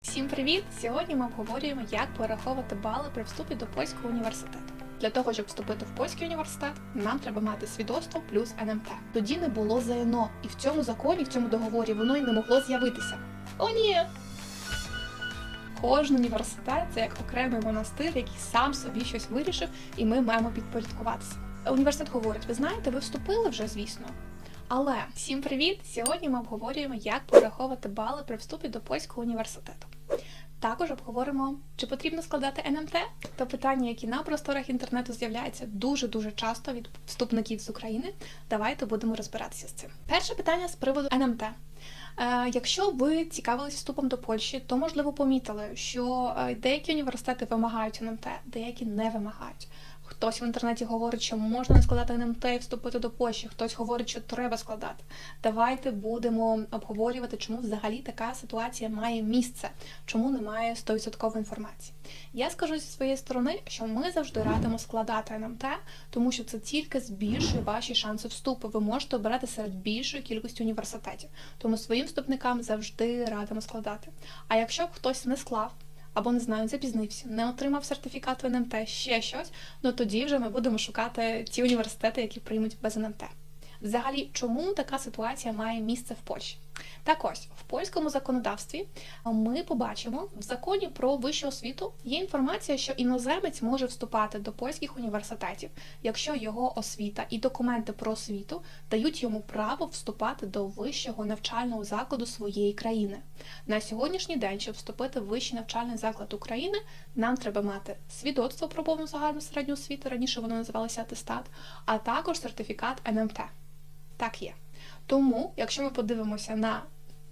Всім привіт! Сьогодні ми обговорюємо, як пораховувати бали при вступі до польського університету. Для того, щоб вступити в польський університет, нам треба мати свідоцтво плюс НМТ. Тоді не було ЗНО, і в цьому законі, в цьому договорі воно й не могло з'явитися. О, ні! Кожен університет це як окремий монастир, який сам собі щось вирішив, і ми маємо підпорядкуватися. Університет говорить: ви знаєте, ви вступили вже, звісно. Але всім привіт! Сьогодні ми обговорюємо, як пораховувати бали при вступі до польського університету. Також обговоримо, чи потрібно складати НМТ, то питання, які на просторах інтернету з'являються дуже дуже часто від вступників з України. Давайте будемо розбиратися з цим. Перше питання з приводу НМТ. Е, якщо ви цікавились вступом до Польщі, то можливо помітили, що е, деякі університети вимагають НМТ, деякі не вимагають. Хтось в інтернеті говорить, що можна не складати НМТ і вступити до Польщі, хтось говорить, що треба складати. Давайте будемо обговорювати, чому взагалі така ситуація має місце, чому немає 100% інформації. Я скажу зі своєї сторони, що ми завжди радимо складати НМТ, тому що це тільки збільшує ваші шанси вступу. Ви можете обирати серед більшої кількості університетів. Тому своїм вступникам завжди радимо складати. А якщо б хтось не склав, або не знаю, запізнився, не отримав сертифікат в НМТ, ще щось, ну тоді вже ми будемо шукати ті університети, які приймуть без НМТ. Взагалі, чому така ситуація має місце в Польщі? Так ось в польському законодавстві ми побачимо в законі про вищу освіту є інформація, що іноземець може вступати до польських університетів, якщо його освіта і документи про освіту дають йому право вступати до вищого навчального закладу своєї країни. На сьогоднішній день, щоб вступити в вищий навчальний заклад України, нам треба мати свідоцтво про повну загальну середню освіту, раніше воно називалося атестат, а також сертифікат НМТ. Так є. Тому, якщо ми подивимося на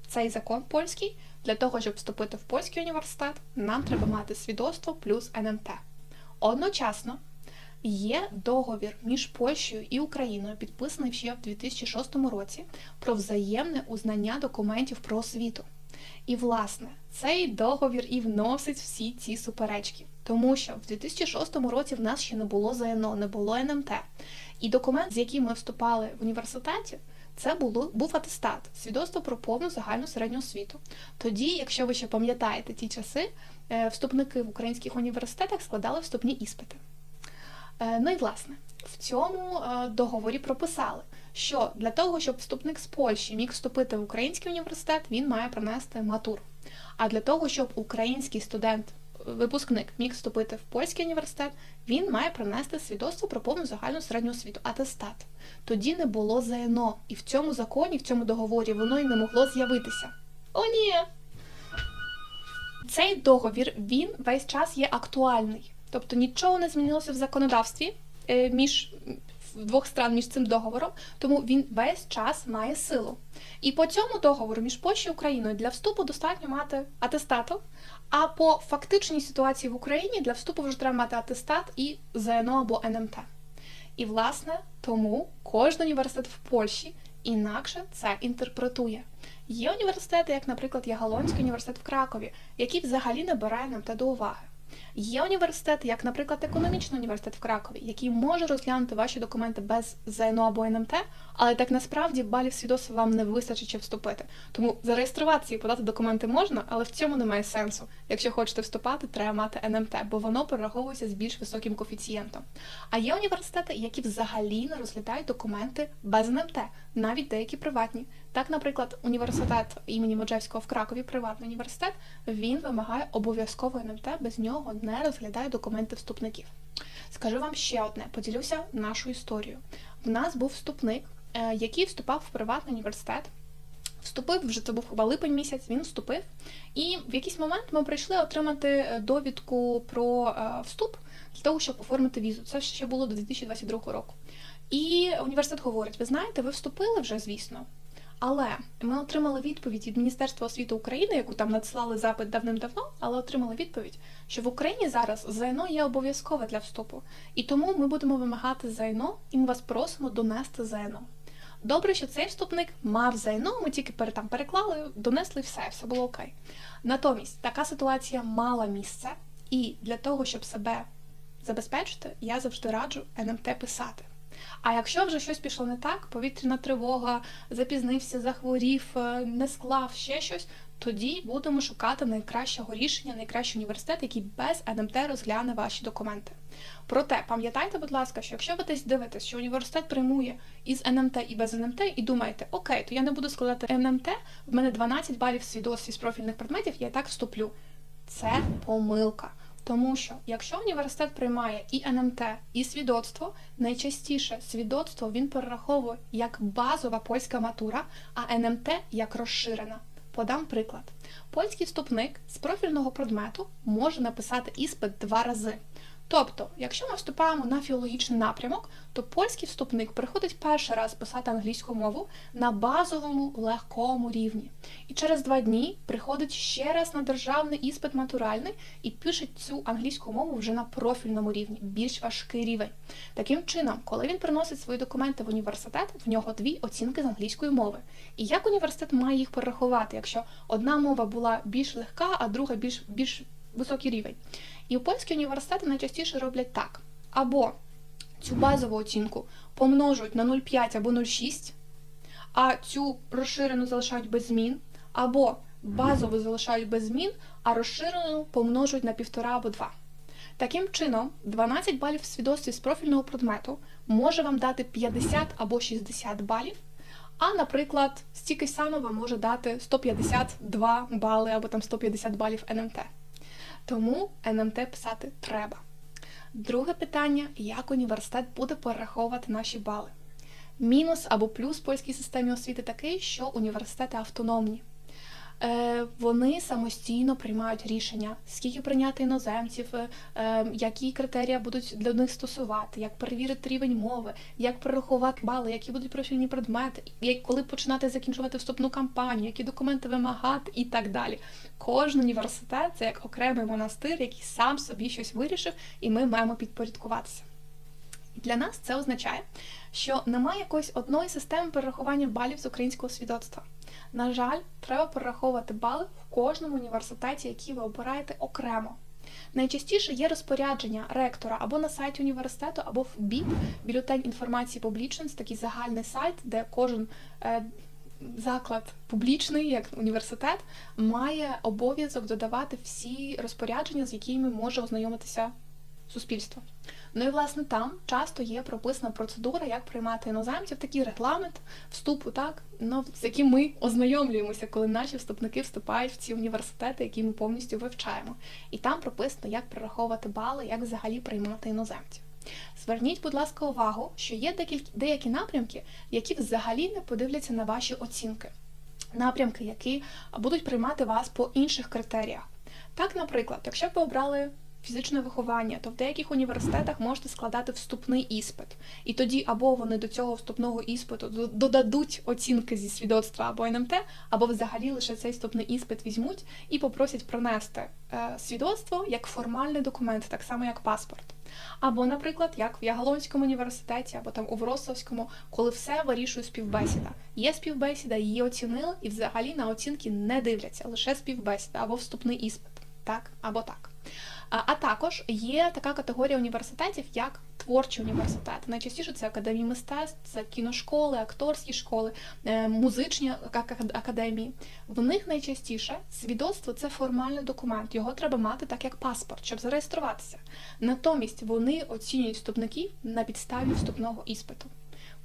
цей закон польський, для того, щоб вступити в польський університет, нам треба мати свідоцтво плюс НМТ. Одночасно є договір між Польщею і Україною, підписаний ще в 2006 році, про взаємне узнання документів про освіту. І, власне, цей договір і вносить всі ці суперечки. Тому що в 2006 році в нас ще не було ЗНО, не було НМТ. І документ, з яким ми вступали в університеті, це було був атестат, свідоцтво про повну загальну середню освіту. Тоді, якщо ви ще пам'ятаєте ті часи, е, вступники в українських університетах складали вступні іспити. Е, Ну і власне, в цьому е, договорі прописали, що для того, щоб вступник з Польщі міг вступити в український університет, він має принести матуру. А для того, щоб український студент, випускник міг вступити в польський університет, він має принести свідоцтво про повну загальну середню освіту, атестат. Тоді не було ЗНО, і в цьому законі, в цьому договорі воно й не могло з'явитися. О, ні! Цей договір він весь час є актуальний. Тобто нічого не змінилося в законодавстві е, між двох стран між цим договором, тому він весь час має силу. І по цьому договору між Польщею і Україною для вступу достатньо мати атестату, а по фактичній ситуації в Україні для вступу вже треба мати атестат і ЗНО або НМТ. І, власне, тому кожен університет в Польщі інакше це інтерпретує. Є університети, як, наприклад, Ягалонський університет в Кракові, який взагалі не бере НМТ до уваги. Є університети, як, наприклад, економічний університет в Кракові, який може розглянути ваші документи без ЗНО або НМТ, але так насправді балів свідоцтва вам не вистачить, щоб вступити. Тому зареєструватися і подати документи можна, але в цьому немає сенсу. Якщо хочете вступати, треба мати НМТ, бо воно прораховується з більш високим коефіцієнтом. А є університети, які взагалі не розглядають документи без НМТ, навіть деякі приватні. Так, наприклад, університет імені Моджевського в Кракові, приватний університет, він вимагає обов'язково НМТ, без нього не розглядає документи вступників. Скажу вам ще одне: поділюся нашу історію. В нас був вступник, е, який вступав в приватний університет. Вступив вже це був хіба липень місяць. Він вступив, і в якийсь момент ми прийшли отримати е, довідку про е, вступ для того, щоб оформити візу. Це ще було до 2022 року. І університет говорить: ви знаєте, ви вступили вже, звісно. Але ми отримали відповідь від Міністерства освіти України, яку там надсилали запит давним-давно, але отримали відповідь, що в Україні зараз ЗНО є обов'язкове для вступу, і тому ми будемо вимагати ЗНО, і ми вас просимо донести ЗНО. Добре, що цей вступник мав ЗНО, ми тільки пере- там переклали, донесли все, все було окей. Натомість така ситуація мала місце, і для того, щоб себе забезпечити, я завжди раджу НМТ писати. А якщо вже щось пішло не так, повітряна тривога, запізнився, захворів, е, не склав ще щось, тоді будемо шукати найкращого рішення, найкращий університет, який без НМТ розгляне ваші документи. Проте пам'ятайте, будь ласка, що якщо ви десь дивитесь, що університет приймує із НМТ і без НМТ, і думаєте, окей, то я не буду складати НМТ, в мене 12 балів свідоцтв з профільних предметів, я і так вступлю. Це помилка. Тому що якщо університет приймає і НМТ, і свідоцтво, найчастіше свідоцтво він перераховує як базова польська матура, а НМТ як розширена. Подам приклад. Польський вступник з профільного предмету може написати іспит два рази. Тобто, якщо ми вступаємо на філологічний напрямок, то польський вступник приходить перший раз писати англійську мову на базовому легкому рівні. І через два дні приходить ще раз на державний іспит матуральний і пише цю англійську мову вже на профільному рівні, більш важкий рівень. Таким чином, коли він приносить свої документи в університет, в нього дві оцінки з англійської мови. І як університет має їх перерахувати, якщо одна мова була більш легка, а друга більш більш високий рівень? І польські університети найчастіше роблять так: або цю базову оцінку помножують на 0,5 або 0,6, а цю розширену залишають без змін, або базову залишають без змін, а розширену помножують на 1,5 або 2. Таким чином, 12 балів в свідоцтві з профільного предмету може вам дати 50 або 60 балів, а, наприклад, стільки само вам може дати 152 бали або там 150 балів НМТ. Тому НМТ писати треба. Друге питання: як університет буде перераховувати наші бали? Мінус або плюс польській системі освіти такий, що університети автономні. Е, Вони самостійно приймають рішення, скільки прийняти іноземців, е, е, які критерії будуть для них стосувати, як перевірити рівень мови, як перерахувати бали, які будуть профільні предмети, коли починати закінчувати вступну кампанію, які документи вимагати і так далі. Кожен університет це як окремий монастир, який сам собі щось вирішив, і ми маємо підпорядкуватися. Для нас це означає, що немає якоїсь одної системи перерахування балів з українського свідоцтва. На жаль, треба перераховувати бали в кожному університеті, який ви обираєте окремо. Найчастіше є розпорядження ректора або на сайті університету, або в БІП, бюлетень інформації публічний, це такий загальний сайт, де кожен е, заклад публічний, як університет, має обов'язок додавати всі розпорядження, з якими може ознайомитися суспільство. Ну і власне там часто є прописана процедура, як приймати іноземців, такий регламент вступу, так ну, з яким ми ознайомлюємося, коли наші вступники вступають в ці університети, які ми повністю вивчаємо. І там прописано, як прораховувати бали, як взагалі приймати іноземців. Зверніть, будь ласка, увагу, що є декілька деякі напрямки, які взагалі не подивляться на ваші оцінки. Напрямки, які будуть приймати вас по інших критеріях. Так, наприклад, якщо б ви обрали фізичне виховання, то в деяких університетах можете складати вступний іспит. І тоді або вони до цього вступного іспиту додадуть оцінки зі свідоцтва або НМТ, або взагалі лише цей вступний іспит візьмуть і попросять пронести е, свідоцтво як формальний документ, так само як паспорт. Або, наприклад, як в Яголонському університеті, або там у Вроцлавському, коли все вирішує співбесіда. Є співбесіда, її оцінили, і взагалі на оцінки не дивляться, лише співбесіда або вступний іспит, так або так. А також є така категорія університетів, як творчі університети. Найчастіше це академії мистецтв, це кіношколи, акторські школи, е, музичні академії. В них найчастіше свідоцтво це формальний документ. Його треба мати так, як паспорт, щоб зареєструватися. Натомість вони оцінюють вступників на підставі вступного іспиту.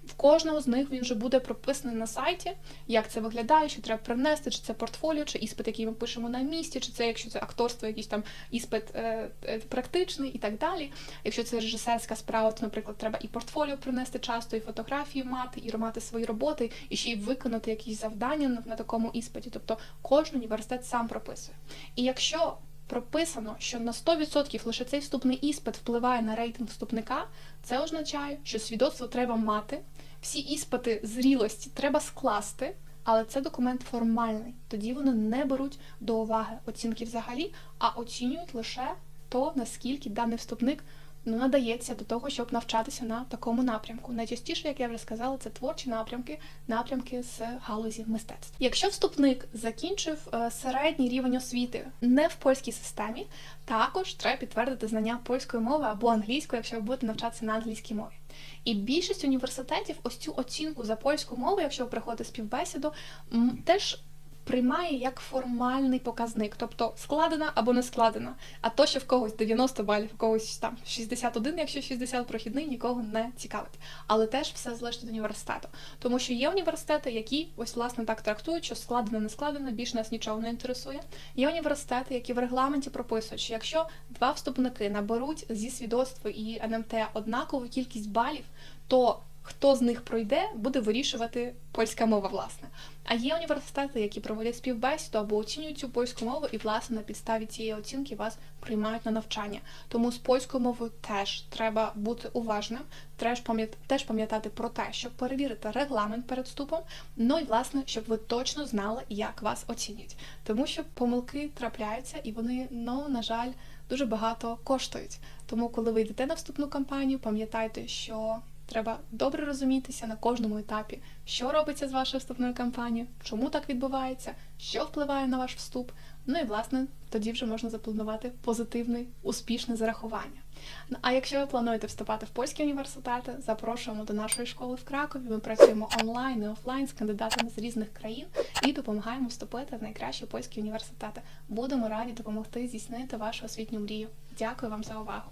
В кожного з них він вже буде прописаний на сайті, як це виглядає, що треба привнести, чи це портфоліо, чи іспит, який ми пишемо на місці, чи це, якщо це акторство, якийсь там іспит е, е, практичний і так далі. Якщо це режисерська справа, то, наприклад, треба і портфоліо принести часто, і фотографії мати, і мати свої роботи, і ще й виконати якісь завдання на такому іспиті. Тобто кожен університет сам прописує. І якщо прописано, що на 100% лише цей вступний іспит впливає на рейтинг вступника, це означає, що свідоцтво треба мати, всі іспити зрілості треба скласти, але це документ формальний. Тоді вони не беруть до уваги оцінки взагалі, а оцінюють лише то, наскільки даний вступник ну, надається до того, щоб навчатися на такому напрямку. Найчастіше, як я вже сказала, це творчі напрямки, напрямки з галузі мистецтв. Якщо вступник закінчив е, середній рівень освіти не в польській системі, також треба підтвердити знання польської мови або англійської, якщо ви будете навчатися на англійській мові. І більшість університетів ось цю оцінку за польську мову, якщо ви приходите співбесіду, теж приймає як формальний показник, тобто складена або не складена. А то, що в когось 90 балів, в когось там 61, якщо 60 прохідний, нікого не цікавить. Але теж все залежить від університету. Тому що є університети, які ось власне так трактують, що складено, не складено, більш нас нічого не інтересує. Є університети, які в регламенті прописують, що якщо два вступники наберуть зі свідоцтва і НМТ однакову кількість балів, то хто з них пройде, буде вирішувати польська мова, власне. А є університети, які проводять співбесіду або оцінюють цю польську мову, і власне на підставі цієї оцінки вас приймають на навчання. Тому з польською мовою теж треба бути уважним, теж пам'ят- теж пам'ятати про те, щоб перевірити регламент перед вступом. Ну і власне, щоб ви точно знали, як вас оцінюють. Тому що помилки трапляються, і вони, ну на жаль, дуже багато коштують. Тому, коли ви йдете на вступну кампанію, пам'ятайте, що треба добре розумітися на кожному етапі, що робиться з вашою вступною кампанією, чому так відбувається, що впливає на ваш вступ. Ну і власне тоді вже можна запланувати позитивне, успішне зарахування. Ну, А якщо ви плануєте вступати в польські університети, запрошуємо до нашої школи в Кракові. Ми працюємо онлайн і офлайн з кандидатами з різних країн і допомагаємо вступити в найкращі польські університети. Будемо раді допомогти здійснити вашу освітню мрію. Дякую вам за увагу.